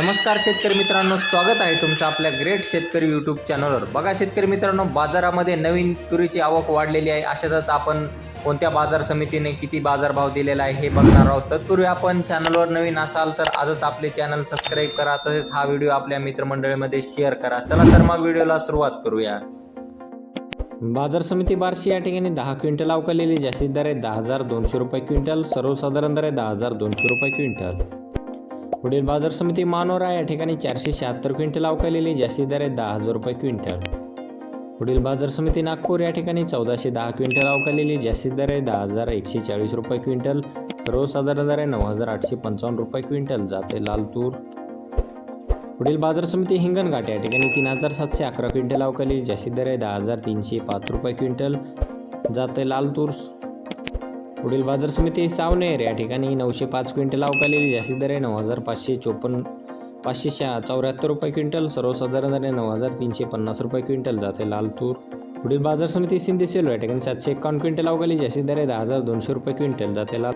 नमस्कार शेतकरी मित्रांनो स्वागत आहे तुमचं आपल्या ग्रेट शेतकरी यूट्यूब चॅनलवर बघा शेतकरी मित्रांनो बाजारामध्ये नवीन तुरीची आवक वाढलेली आहे. अशातच आपण कोणत्या बाजार समितीने किती बाजारभाव दिलेला आहे हे बघणार आहोत. तत्पूर्वी आपण चॅनलवर नवीन असाल तर आजच आपले चॅनल सबस्क्राईब करा. तसेच हा व्हिडिओ आपल्या मित्रमंडळीमध्ये शेअर करा. चला तर मग व्हिडिओला सुरुवात करूया. बाजार समिती बार्शी या ठिकाणी दहा क्विंटल अवकालेली जास्तीत दर आहे दहा हजार दोनशे रुपये क्विंटल सर्वसाधारण दर आहे दहा हजार दोनशे रुपये क्विंटल. पुढील बाजार समिती मानोरा या ठिकाणी चारशे शहात्तर क्विंटल अवकालेली जास्ती दर आहे दहा हजार रुपये क्विंटल. पुढील बाजार समिती नागपूर या ठिकाणी चौदाशे दहा क्विंटल अवकालेली जास्ती दर आहे दहा हजार एकशे चाळीस रुपये क्विंटल. सर्वसाधारण दर आहे नऊ हजार आठशे पंचावन्न रुपये क्विंटल जाते लाल तूर पुढील बाजार समिती हिंगणघाट या ठिकाणी तीन हजार सातशे अकरा क्विंटल अवकाली जास्ती दर आहे दहा हजार तीनशे पाच रुपये क्विंटल जाते लाल तूर पुढील बाजार समिती सावनेर या ठिकाणी नऊशे पाच क्विंटल अवकालेली जास्तीत दर आहे नऊ हजार पाचशे चोपन्न पाचशे शहा चौऱ्याहत्तर रुपये क्विंटल सर्वसाधारण दर आहे नऊ हजार तीनशे पन्नास रुपये क्विंटल जाते लाल तूर पुढील बाजार समिती सिंधी सेलो या ठिकाणी सातशे एकावन्न क्विंटल अवकाली जास्तीत दर आहे दहा हजार दोनशे रुपये क्विंटल जाते लाल